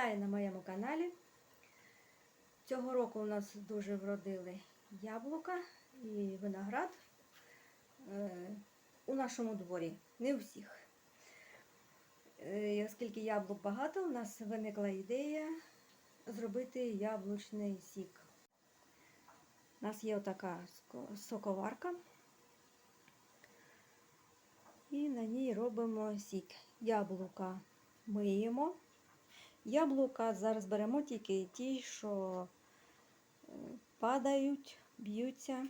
Вітаю на моєму каналі. Цього року у нас дуже вродили яблука і виноград е, у нашому дворі, не у всіх. Е, Оскільки яблук багато, у нас виникла ідея зробити яблучний сік. У нас є отака соковарка. І на ній робимо сік. Яблука миємо. Яблука зараз беремо тільки ті, що е, падають, б'ються,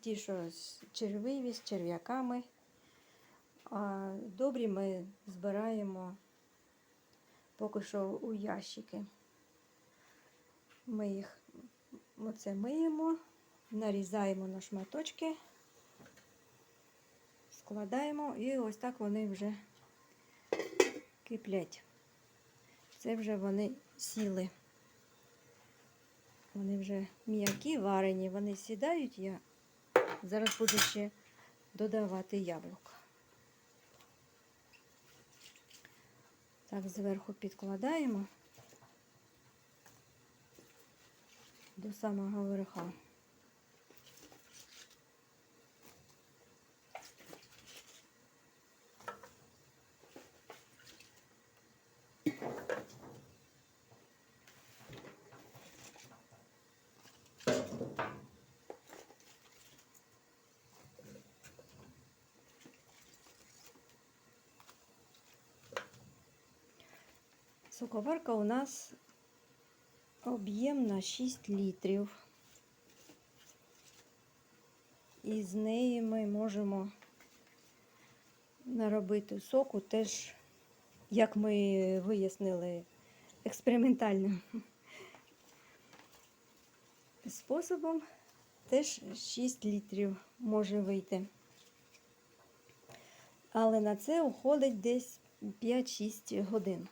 ті, що червиві, з черв'яками. А добрі ми збираємо поки що у ящики. Ми їх оце миємо, нарізаємо на шматочки, складаємо і ось так вони вже киплять. Це вже вони сіли. Вони вже м'які, варені, вони сідають. Я зараз буду ще додавати яблук. Так, зверху підкладаємо до самого верха. Соковарка у нас об'єм на 6 літрів. І з неї ми можемо наробити соку теж, як ми вияснили, експериментальним способом теж 6 літрів може вийти. Але на це уходить десь 5-6 годин.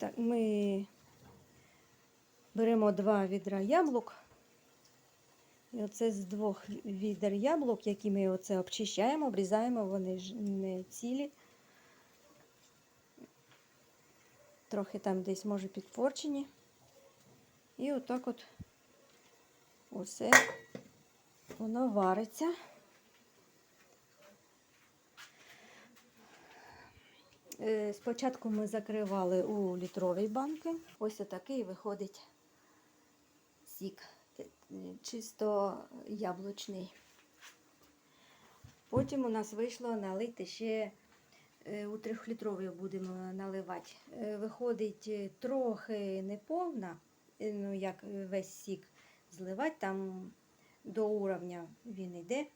Так, ми беремо два відра яблук. І оце з двох відер яблук, які ми оце обчищаємо, обрізаємо, вони ж не цілі. Трохи там десь може підпорчені. І отак от оце воно вариться. Спочатку ми закривали у літровій банки. Ось отакий виходить сік, е, чисто яблучний. Потім у нас вийшло налити ще е, у трьохлітровий будемо наливати. Е, Виходить е, трохи неповна, е, ну як весь сік зливати, там до уровня він йде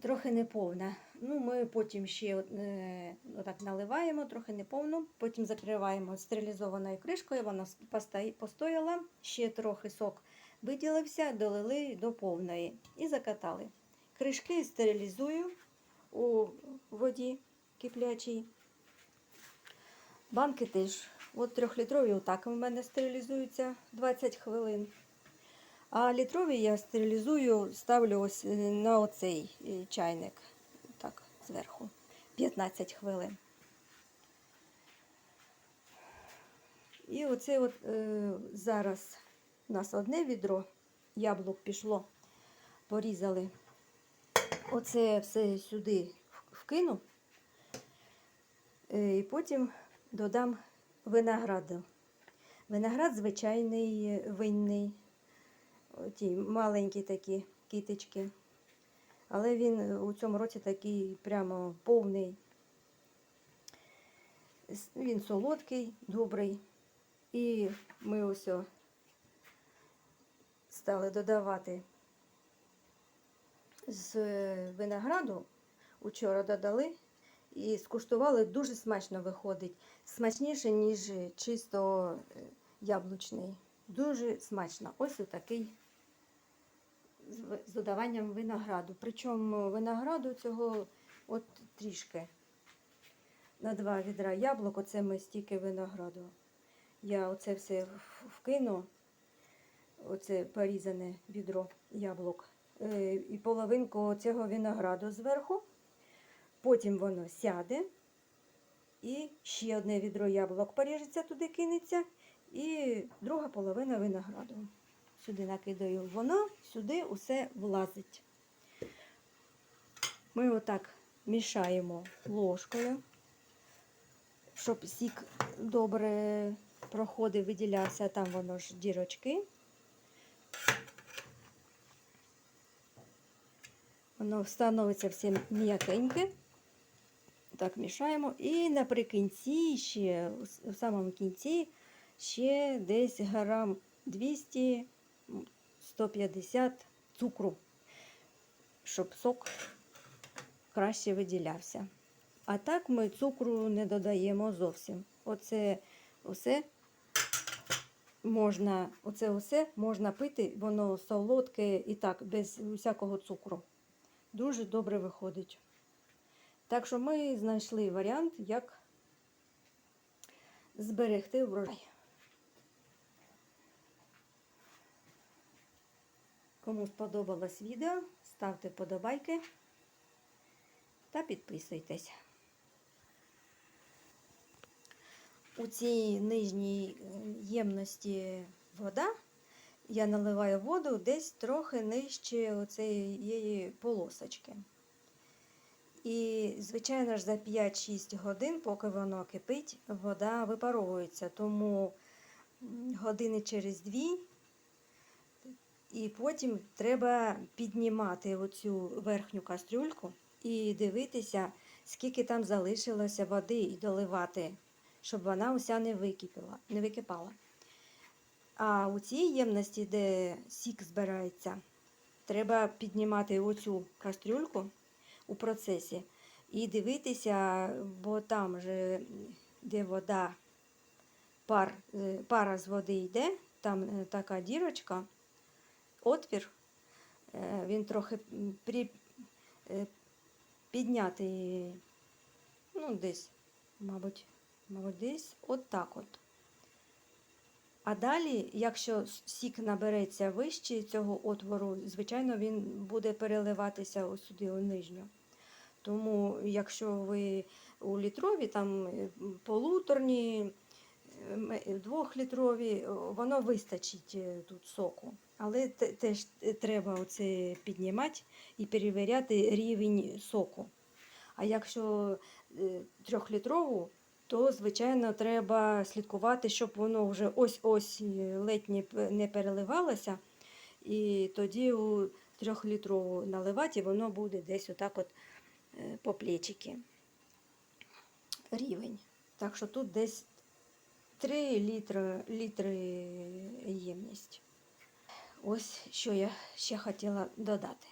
трохи неповна. Ну, ми потім ще е, отак наливаємо, трохи неповну, потім закриваємо стерилізованою кришкою, вона постояла, ще трохи сок виділився, долили до повної і закатали. Кришки стерилізую у воді киплячій. Банки теж. От трьохлітрові отак у мене стерилізуються 20 хвилин. А літрові я стерилізую, ставлю ось е, на оцей е, чайник. Так, зверху. 15 хвилин. І оце от е, зараз у нас одне відро яблук пішло, порізали. Оце все сюди вкину. Е, і потім додам винограду. Виноград звичайний винний ті маленькі такі кіточки. Але він у цьому році такий прямо повний. Він солодкий, добрий. І ми ось стали додавати з е, винограду. Учора додали і скуштували, дуже смачно виходить. Смачніше, ніж чисто е, яблучний. Дуже смачно. Ось такий з додаванням винограду. Причому винограду цього от трішки. На два відра яблук, оце ми стільки винограду. Я оце все вкину, оце порізане відро яблук. Е, І половинку цього винограду зверху. Потім воно сяде. І ще одне відро яблук поріжеться, туди кинеться. І друга половина винограду. Сюди накидаю воно, сюди усе влазить. Ми отак мішаємо ложкою, щоб сік добре проходив, виділявся, там воно ж дірочки. Воно становиться все м'якеньке. Так, мішаємо. І наприкінці ще, в самому кінці, ще десь грам 200 150 цукру, щоб сок краще виділявся. А так ми цукру не додаємо зовсім. Оце усе можна, оце усе можна пити, воно солодке і так, без усякого цукру. Дуже добре виходить. Так що ми знайшли варіант, як зберегти врожай. Кому сподобалось відео, ставте вподобайки та підписуйтесь. У цій нижній е, ємності вода я наливаю воду десь трохи нижче цієї полосочки. І, звичайно ж, за 5-6 годин, поки воно кипить, вода випаровується. Тому години через дві і потім треба піднімати оцю верхню кастрюльку і дивитися, скільки там залишилося води, і доливати, щоб вона уся не википіла, не википала. А у цій ємності, де сік збирається, треба піднімати оцю кастрюльку у процесі і дивитися, бо там же, де вода, пар, е, пара з води йде, там е, така дірочка отвір, е, він трохи при, е, піднятий, ну, десь, мабуть, мабуть, десь от так от. А далі, якщо сік набереться вище цього отвору, звичайно, він буде переливатися ось сюди у нижню. Тому, якщо ви у літрові, там е, полуторні, двохлітрові, воно вистачить тут соку. Але теж треба оце піднімати і перевіряти рівень соку. А якщо е, трьохлітрову, то, звичайно, треба слідкувати, щоб воно вже ось-ось ледь не переливалося. І тоді у трьохлітрову наливати, і воно буде десь отак от е, по плечики рівень. Так що тут десь 3 літри, літри ємність. Ось що я ще хотіла додати.